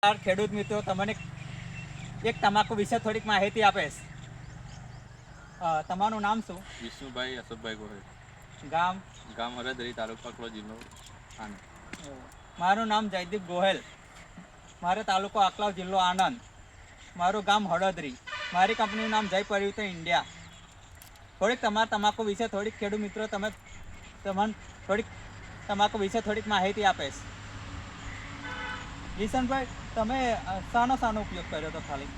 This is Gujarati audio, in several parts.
ખેડૂત મિત્રો. તમને એક તમાકુ વિશે થોડીક માહિતી આપેશ. તમારું નામ શું? વિષ્ણુભાઈ અશોકભાઈ ગોહિલ. ગામ? ગામ હરદરી તાલુકો અકલો જિલ્લો આણંદ. મારું નામ જયદીપ ગોહેલ. મારો તાલુકો આકલાવ જિલ્લો આણંદ. મારું ગામ હળદરી. મારી કંપનીનું નામ જય પરિવર્તન ઇન્ડિયા. થોડીક તમારા તમાકુ વિશે થોડીક ખેડૂત મિત્રો તમે તમને થોડીક તમાકુ વિશે થોડીક માહિતી આપીશ. કિશનભાઈ, તમે શાનો શાનો ઉપયોગ કર્યો હતો ખાલી?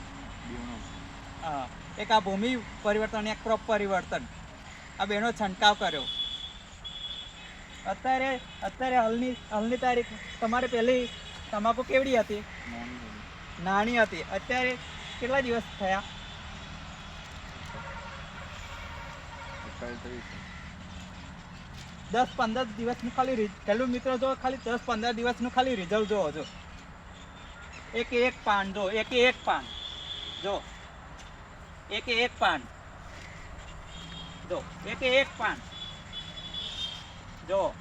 હા. એક આ ભૂમિ પરિવર્તન, એક ક્રોપ પરિવર્તન. આ બેનો છંટકાવ કર્યો. અત્યારે અત્યારે હાલની હાલની તારીખ, તમારે પહેલી તમાકુ કેવડી હતી? નાની હતી. અત્યારે કેટલા દિવસ થયા? દસ પંદર દિવસનું ખાલી પહેલું મિત્રો, જો ખાલી દસ પંદર દિવસનું ખાલી રિઝલ્ટ જોવો જો. એક એક પાન, જો, એક એક પાન. જો, એક એક પાન. જો, એક એક પાન. જો.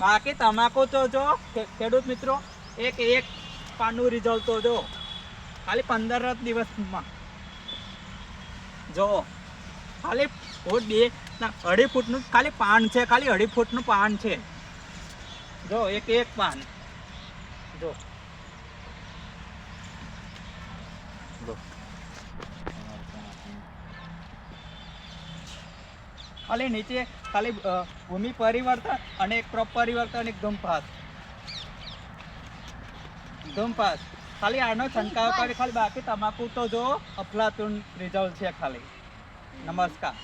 બાકી તમાકુ તો જો ખેડૂત મિત્રો, એક એક પાનનું રિઝલ્ટ તો જો, ખાલી પંદર જ દિવસમાં. જો, ખાલી ફૂટ બે અઢી ફૂટનું ખાલી પાન છે, ખાલી અઢી ફૂટનું પાન છે. જો, એક એક પાન. જો. ખાલી નીચે, ખાલી ભૂમિ પરિવર્તન અને એક ક્રોપ પરિવર્તન, એક ધૂમપાસ ધૂમપાસ ખાલી આનો છંટકાવ કરી, ખાલી બાકી તમાકુ તો જો અફલાતુન રિઝલ્ટ છે ખાલી. નમસ્કાર.